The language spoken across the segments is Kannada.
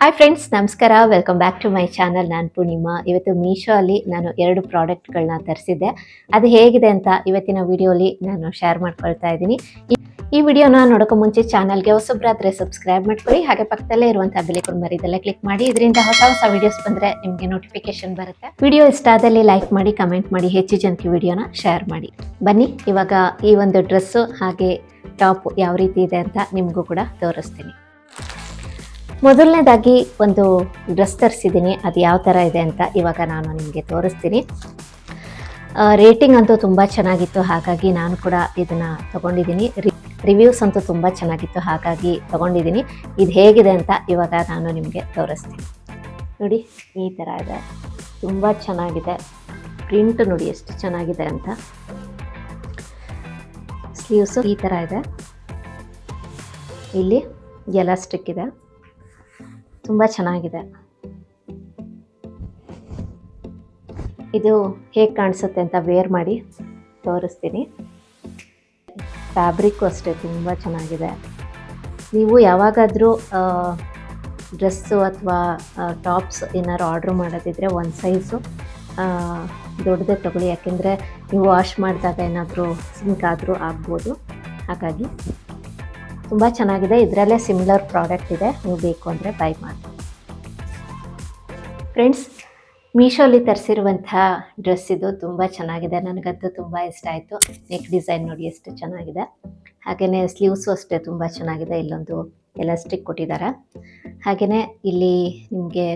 ಹಾಯ್ ಫ್ರೆಂಡ್ಸ್ ನಮಸ್ಕಾರ. Welcome back to my channel ನಾನು ಪೂರ್ಣಿಮಾ. ಇವತ್ತು ಮೀಶೋ ಅಲ್ಲಿ ನಾನು ಎರಡು ಪ್ರಾಡಕ್ಟ್ಗಳನ್ನ ತರಿಸಿದ್ದೆ. ಅದು ಹೇಗಿದೆ ಅಂತ ಇವತ್ತಿನ ವಿಡಿಯೋಲಿ ನಾನು ಶೇರ್ ಮಾಡ್ಕೊಳ್ತಾ ಇದ್ದೀನಿ. ಈ- ವಿಡಿಯೋನ ನೋಡೋಕೆ ಮುಂಚೆ ಚಾನಲ್ಗೆ ಹೊಸಬ್ರಾದ್ರೆ ಸಬ್ಸ್ಕ್ರೈಬ್ ಮಾಡ್ಕೊಳ್ಳಿ. ಹಾಗೆ ಪಕ್ಕದಲ್ಲೇ ಇರುವಂತಹ ಬೆಲೆಕೊಂಡು ಮರಿದೆಲ್ಲ ಕ್ಲಿಕ್ ಮಾಡಿ. ಇದರಿಂದ ಹೊಸ ಹೊಸ ವಿಡಿಯೋಸ್ ಬಂದರೆ ನಿಮಗೆ ನೋಟಿಫಿಕೇಶನ್ ಬರುತ್ತೆ. ವಿಡಿಯೋ ಇಷ್ಟ ಆದಲ್ಲಿ ಲೈಕ್ ಮಾಡಿ ಕಮೆಂಟ್ ಮಾಡಿ, ಹೆಚ್ಚು ಜನಕ್ಕೆ ವಿಡಿಯೋನ ಶೇರ್ ಮಾಡಿ. ಬನ್ನಿ, ಇವಾಗ ಈ ಒಂದು ಡ್ರೆಸ್ಸು ಹಾಗೆ ಟಾಪ್ ಯಾವ ರೀತಿ ಇದೆ ಅಂತ ನಿಮಗೂ ಕೂಡ ತೋರಿಸ್ತೀನಿ. ಮೊದಲನೇದಾಗಿ ಒಂದು ಡ್ರೆಸ್ ತರಿಸಿದ್ದೀನಿ. ಅದು ಯಾವ ಥರ ಇದೆ ಅಂತ ಇವಾಗ ನಾನು ನಿಮಗೆ ತೋರಿಸ್ತೀನಿ. ರೇಟಿಂಗ್ ಅಂತೂ ತುಂಬ ಚೆನ್ನಾಗಿತ್ತು. ಹಾಗಾಗಿ ನಾನು ಕೂಡ ಇದನ್ನು ತಗೊಂಡಿದ್ದೀನಿ. ರಿವ್ಯೂಸ್ ಅಂತೂ ತುಂಬ ಚೆನ್ನಾಗಿತ್ತು. ಹಾಗಾಗಿ ತಗೊಂಡಿದ್ದೀನಿ. ಇದು ಹೇಗಿದೆ ಅಂತ ಇವಾಗ ನಾನು ನಿಮಗೆ ತೋರಿಸ್ತೀನಿ. ನೋಡಿ, ಈ ಥರ ಇದೆ. ತುಂಬ ಚೆನ್ನಾಗಿದೆ. ಪ್ರಿಂಟ್ ನೋಡಿ ಎಷ್ಟು ಚೆನ್ನಾಗಿದೆ ಅಂತ. ಸ್ಲೀವ್ಸು ಈ ಥರ ಇದೆ. ಇಲ್ಲಿ ಎಲಾಸ್ಟಿಕ್ ಇದೆ. ತುಂಬ ಚೆನ್ನಾಗಿದೆ. ಇದು ಹೇಗೆ ಕಾಣಿಸುತ್ತೆ ಅಂತ ವೇರ್ ಮಾಡಿ ತೋರಿಸ್ತೀನಿ. ಫ್ಯಾಬ್ರಿಕ್ಕು ಅಷ್ಟೇ, ತುಂಬ ಚೆನ್ನಾಗಿದೆ. ನೀವು ಯಾವಾಗಾದರೂ ಡ್ರೆಸ್ಸು ಅಥವಾ ಟಾಪ್ಸ್ ಏನಾದ್ರು ಆರ್ಡ್ರ್ ಮಾಡೋದಿದ್ರೆ ಒಂದು ಸೈಜು ದೊಡ್ಡದೇ ತೊಗೊಳ್ಳಿ. ಯಾಕೆಂದರೆ ನೀವು ವಾಶ್ ಮಾಡಿದಾಗ ಏನಾದರೂ ಸಿಂಕ್ ಆದರೂ ಆಗ್ಬೋದು. ಹಾಗಾಗಿ ತುಂಬ ಚೆನ್ನಾಗಿದೆ. ಇದರಲ್ಲೇ ಸಿಮಿಲರ್ ಪ್ರಾಡಕ್ಟ್ ಇದೆ. ನೀವು ಬೇಕು ಅಂದರೆ ಬೈ ಮಾಡಿ. ಫ್ರೆಂಡ್ಸ್ ಮೀಶೋಲಿ ತರಿಸಿರುವಂಥ ಡ್ರೆಸ್ ಇದು ತುಂಬ ಚೆನ್ನಾಗಿದೆ. ನನಗಂತೂ ತುಂಬ ಇಷ್ಟ ಆಯಿತು. ನೆಕ್ ಡಿಸೈನ್ ನೋಡಿ ಎಷ್ಟು ಚೆನ್ನಾಗಿದೆ. ಹಾಗೆಯೇ ಸ್ಲೀವ್ಸು ಅಷ್ಟೇ ತುಂಬ ಚೆನ್ನಾಗಿದೆ. ಇಲ್ಲೊಂದು ಎಲಾಸ್ಟಿಕ್ ಕೊಟ್ಟಿದ್ದಾರೆ ಹಾಗೆಯೇ ಇಲ್ಲಿ ನಿಮಗೆ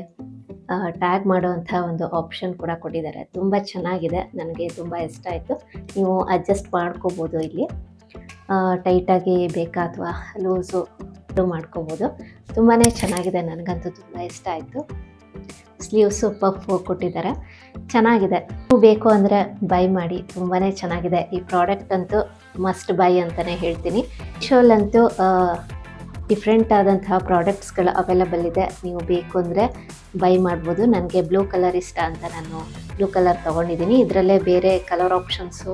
ಟ್ಯಾಗ್ ಮಾಡುವಂಥ ಒಂದು ಆಪ್ಷನ್ ಕೂಡ ಕೊಟ್ಟಿದ್ದಾರೆ ತುಂಬ ಚೆನ್ನಾಗಿದೆ. ನನಗೆ ತುಂಬ ಇಷ್ಟ ಆಯಿತು. ನೀವು ಅಡ್ಜಸ್ಟ್ ಮಾಡ್ಕೋಬೋದು ಇಲ್ಲಿ. ಟೈಟಾಗಿ ಬೇಕಾ ಅಥವಾ ಲೂಸು ಮಾಡ್ಕೋಬೋದು. ತುಂಬಾ ಚೆನ್ನಾಗಿದೆ, ನನಗಂತೂ ತುಂಬ ಇಷ್ಟ ಆಯಿತು. ಸ್ಲೀವ್ಸು ಪಫ್ ಕೊಟ್ಟಿದ್ದಾರೆ. ಚೆನ್ನಾಗಿದೆ. ಬೇಕು ಅಂದರೆ ಬೈ ಮಾಡಿ ತುಂಬಾ ಚೆನ್ನಾಗಿದೆ. ಈ ಪ್ರಾಡಕ್ಟ್ ಅಂತೂ ಮಸ್ಟ್ ಬೈ ಅಂತಲೇ ಹೇಳ್ತೀನಿ. ಶೋಲಂತೂ ಡಿಫ್ರೆಂಟ್ ಆದಂತಹ ಪ್ರಾಡಕ್ಟ್ಸ್ಗಳು ಅವೈಲಬಲ್ ಇದೆ. ನೀವು ಬೇಕು ಅಂದರೆ ಬೈ ಮಾಡ್ಬೋದು. ನನಗೆ ಬ್ಲೂ ಕಲರ್ ಇಷ್ಟ ಅಂತ ನಾನು ಬ್ಲೂ ಕಲರ್ ತೊಗೊಂಡಿದ್ದೀನಿ. ಇದರಲ್ಲೇ ಬೇರೆ ಕಲರ್ ಆಪ್ಷನ್ಸು,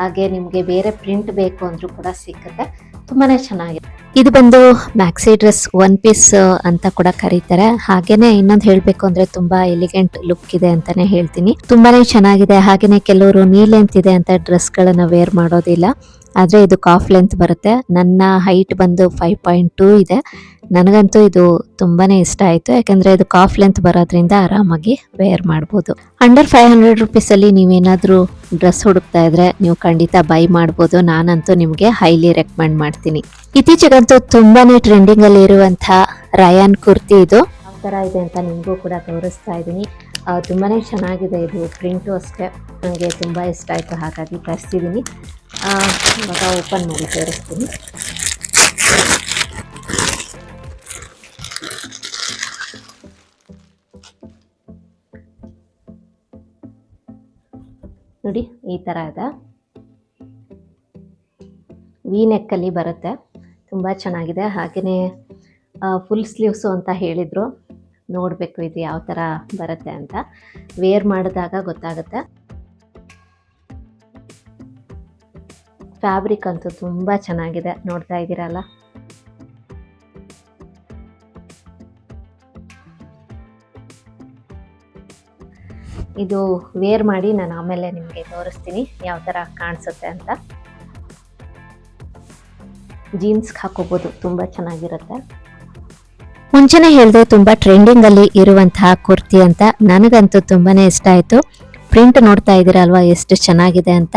ಹಾಗೆ ನಿಮಗೆ ಬೇರೆ ಪ್ರಿಂಟ್ ಬೇಕು ಅಂದರೂ ಕೂಡ ಸಿಕ್ಕುತ್ತೆ. ತುಂಬಾ ಚೆನ್ನಾಗಿದೆ ಇದು ಬಂದು ಮ್ಯಾಕ್ಸಿ ಡ್ರೆಸ್ ಒನ್ ಪೀಸ್ ಅಂತ ಕೂಡ ಕರೀತಾರೆ. ಹಾಗೇನೆ ಇನ್ನೊಂದು ಹೇಳಬೇಕು ಅಂದ್ರೆ ತುಂಬಾ ಎಲಿಗೆಂಟ್ ಲುಕ್ ಇದೆ ಅಂತಾನೆ ಹೇಳ್ತೀನಿ. ತುಂಬಾನೇ ಚೆನ್ನಾಗಿದೆ. ಹಾಗೇನೆ ಕೆಲವರು ನೀ ಲೆಂತ್ ಇದೆ ಅಂತ ಡ್ರೆಸ್ ಗಳನ್ನ ವೇರ್ ಮಾಡೋದಿಲ್ಲ. ಆದ್ರೆ ಇದು ಕಾಫ್ ಲೆಂತ್ ಬರುತ್ತೆ. ನನ್ನ ಹೈಟ್ ಬಂದು ಫೈವ್ ಪಾಯಿಂಟ್ ಟೂ ಇದೆ. ನನಗಂತೂ ಇದು ತುಂಬಾನೇ ಇಷ್ಟ ಆಯಿತು. ಯಾಕಂದ್ರೆ ಇದು ಕಾಫ್ ಲೆಂತ್ ಬರೋದ್ರಿಂದ ಆರಾಮಾಗಿ ವೇರ್ ಮಾಡ್ಬೋದು. ಅಂಡರ್ ಫೈವ್ ಹಂಡ್ರೆಡ್ ರುಪೀಸಲ್ಲಿ ನೀವೇನಾದರೂ ಡ್ರೆಸ್ ಹುಡುಕ್ತಾ ಇದ್ರೆ ನೀವು ಖಂಡಿತ ಬೈ ಮಾಡ್ಬೋದು. ನಾನಂತೂ ನಿಮಗೆ ಹೈಲಿ ರೆಕಮೆಂಡ್ ಮಾಡ್ತೀನಿ. ಇತ್ತೀಚೆಗಂತೂ ತುಂಬಾನೇ ಟ್ರೆಂಡಿಂಗಲ್ಲಿ ಇರುವಂಥ ರಯಾನ್ ಕುರ್ತಿ ಇದು. ಯಾವ ತರ ಇದೆ ಅಂತ ನಿಮಗೂ ಕೂಡ ತೋರಿಸ್ತಾ ಇದ್ದೀನಿ. ತುಂಬಾ ಚೆನ್ನಾಗಿದೆ ಇದು. ಪ್ರಿಂಟು ಅಷ್ಟೇ. ನನಗೆ ತುಂಬ ಇಷ್ಟ ಆಯಿತು. ಹಾಗಾಗಿ ತರಿಸಿದ್ದೀನಿ ಇವಾಗ ಓಪನ್ ಮಾಡಿ ತೋರಿಸ್ತೀನಿ. ನೋಡಿ, ಈ ಥರ ಇದೆ. ವಿ ನೆಕ್ಕಲ್ಲಿ ಬರುತ್ತೆ. ತುಂಬ ಚೆನ್ನಾಗಿದೆ. ಹಾಗೆಯೇ ಫುಲ್ ಸ್ಲೀವ್ಸು ಅಂತ ಹೇಳಿದರು. ನೋಡಬೇಕು ಇದು ಯಾವ ಥರ ಬರುತ್ತೆ ಅಂತ. ವೇರ್ ಮಾಡಿದಾಗ ಗೊತ್ತಾಗುತ್ತೆ. ಫ್ಯಾಬ್ರಿಕ್ ಅಂತೂ ತುಂಬ ಚೆನ್ನಾಗಿದೆ. ನೋಡ್ತಾ ಇದ್ದೀರಲ್ಲ? ಇದು ವೇರ್ ಮಾಡಿ ನಾನು ಆಮೇಲೆ ನಿಮಗೆ ತೋರಿಸ್ತೀನಿ ಯಾವ ಥರ ಕಾಣಿಸುತ್ತೆ ಅಂತ. ಜೀನ್ಸ್ಗೆ ಹಾಕೋಬೋದು, ತುಂಬ ಚೆನ್ನಾಗಿರುತ್ತೆ. ಮುಂಚೆನೇ ಹೇಳಿದೆ, ತುಂಬ ಟ್ರೆಂಡಿಂಗಲ್ಲಿ ಇರುವಂತಹ ಕುರ್ತಿ ಅಂತ. ನನಗಂತೂ ತುಂಬಾ ಇಷ್ಟ ಆಯಿತು. ಪ್ರಿಂಟ್ ನೋಡ್ತಾ ಇದ್ದೀರಲ್ವಾ, ಎಷ್ಟು ಚೆನ್ನಾಗಿದೆ ಅಂತ.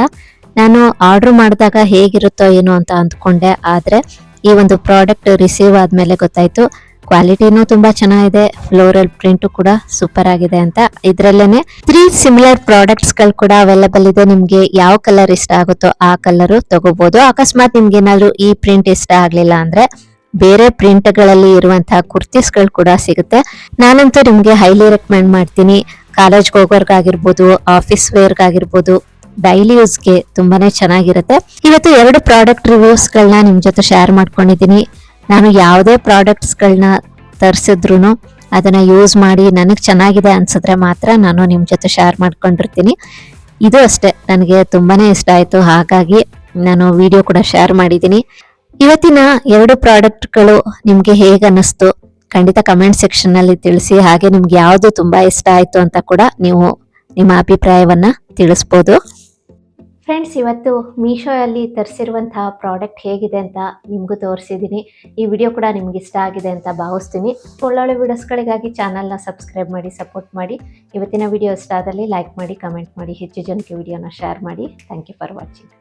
ನಾನು ಆರ್ಡರ್ ಮಾಡಿದಾಗ ಹೇಗಿರುತ್ತೋ ಏನೋ ಅಂತ ಅಂದ್ಕೊಂಡೆ. ಆದರೆ ಈ ಒಂದು ಪ್ರಾಡಕ್ಟ್ ರಿಸೀವ್ ಆದಮೇಲೆ ಗೊತ್ತಾಯಿತು. ಕ್ವಾಲಿಟಿನೂ ತುಂಬಾ ಚೆನ್ನಾಗಿದೆ. ಫ್ಲೋರಲ್ ಪ್ರಿಂಟು ಕೂಡ ಸೂಪರ್ ಆಗಿದೆ ಅಂತ. ಇದ್ರಲ್ಲೇನೆ ತ್ರೀ ಸಿಮಿಲರ್ ಪ್ರಾಡಕ್ಟ್ಸ್ಗಳು ಕೂಡ ಅವೈಲಬಲ್ ಇದೆ. ನಿಮ್ಗೆ ಯಾವ ಕಲರ್ ಇಷ್ಟ ಆಗುತ್ತೋ ಆ ಕಲರ್ ತಗೋಬಹುದು ಅಕಸ್ಮಾತ್ ನಿಮ್ಗೆ ಏನಾದ್ರು ಈ ಪ್ರಿಂಟ್ ಇಷ್ಟ ಆಗ್ಲಿಲ್ಲ ಅಂದ್ರೆ ಬೇರೆ ಪ್ರಿಂಟ್ಗಳಲ್ಲಿ ಇರುವಂತಹ ಕುರ್ತೀಸ್ಗಳು ಕೂಡ ಸಿಗುತ್ತೆ. ನಾನಂತೂ ನಿಮ್ಗೆ ಹೈಲಿ ರೆಕಮೆಂಡ್ ಮಾಡ್ತೀನಿ. ಕಾಲೇಜ್ಗೆ ಹೋಗೋರ್ಗಾಗಿರ್ಬೋದು ಆಫೀಸ್ ವೇರ್ಗಾಗಿರ್ಬೋದು ಡೈಲಿ ಯೂಸ್ಗೆ ತುಂಬಾನೇ ಚೆನ್ನಾಗಿರುತ್ತೆ. ಇವತ್ತು ಎರಡು ಪ್ರಾಡಕ್ಟ್ ರಿವ್ಯೂಸ್ ಗಳನ್ನ ನಿಮ್ ಜೊತೆ ಶೇರ್ ಮಾಡ್ಕೊಂಡಿದ್ದೀನಿ. ನಾನು ಯಾವುದೇ ಪ್ರಾಡಕ್ಟ್ಸ್ ಗಳನ್ನ ತರಿಸಿದ್ರು ಅದನ್ನ ಯೂಸ್ ಮಾಡಿ ನನಗೆ ಚೆನ್ನಾಗಿದೆ ಅನ್ಸಿದ್ರೆ ಮಾತ್ರ ನಾನು ನಿಮ್ ಜೊತೆ ಶೇರ್ ಮಾಡ್ಕೊಂಡಿರ್ತೀನಿ. ಇದು ಅಷ್ಟೇ, ನನಗೆ ತುಂಬಾನೇ ಇಷ್ಟ ಆಯ್ತು. ಹಾಗಾಗಿ ನಾನು ವಿಡಿಯೋ ಕೂಡ ಶೇರ್ ಮಾಡಿದ್ದೀನಿ. ಇವತ್ತಿನ ಎರಡು ಪ್ರಾಡಕ್ಟ್ಗಳು ನಿಮಗೆ ಹೇಗೆ ಅನ್ನಿಸ್ತು ಖಂಡಿತ ಕಮೆಂಟ್ ಸೆಕ್ಷನ್ನಲ್ಲಿ ತಿಳಿಸಿ. ಹಾಗೆ ನಿಮ್ಗೆ ಯಾವುದು ತುಂಬ ಇಷ್ಟ ಆಯಿತು ಅಂತ ಕೂಡ ನೀವು ನಿಮ್ಮ ಅಭಿಪ್ರಾಯವನ್ನು ತಿಳಿಸ್ಬೋದು. ಫ್ರೆಂಡ್ಸ್ ಇವತ್ತು ಮೀಶೋಯಲ್ಲಿ ತರಿಸಿರುವಂತಹ ಪ್ರಾಡಕ್ಟ್ ಹೇಗಿದೆ ಅಂತ ನಿಮಗೂ ತೋರಿಸಿದ್ದೀನಿ. ಈ ವಿಡಿಯೋ ಕೂಡ ನಿಮ್ಗೆ ಇಷ್ಟ ಆಗಿದೆ ಅಂತ ಭಾವಿಸ್ತೀನಿ. ಒಳ್ಳೊಳ್ಳೆ ವಿಡಿಯೋಸ್ಗಳಿಗಾಗಿ ಚಾನಲ್ನ ಸಬ್ಸ್ಕ್ರೈಬ್ ಮಾಡಿ ಸಪೋರ್ಟ್ ಮಾಡಿ. ಇವತ್ತಿನ ವಿಡಿಯೋ ಇಷ್ಟ ಆದಲ್ಲಿ ಲೈಕ್ ಮಾಡಿ ಕಮೆಂಟ್ ಮಾಡಿ, ಹೆಚ್ಚು ಜನಕ್ಕೆ ವಿಡಿಯೋನ ಶೇರ್ ಮಾಡಿ. Thank you for watching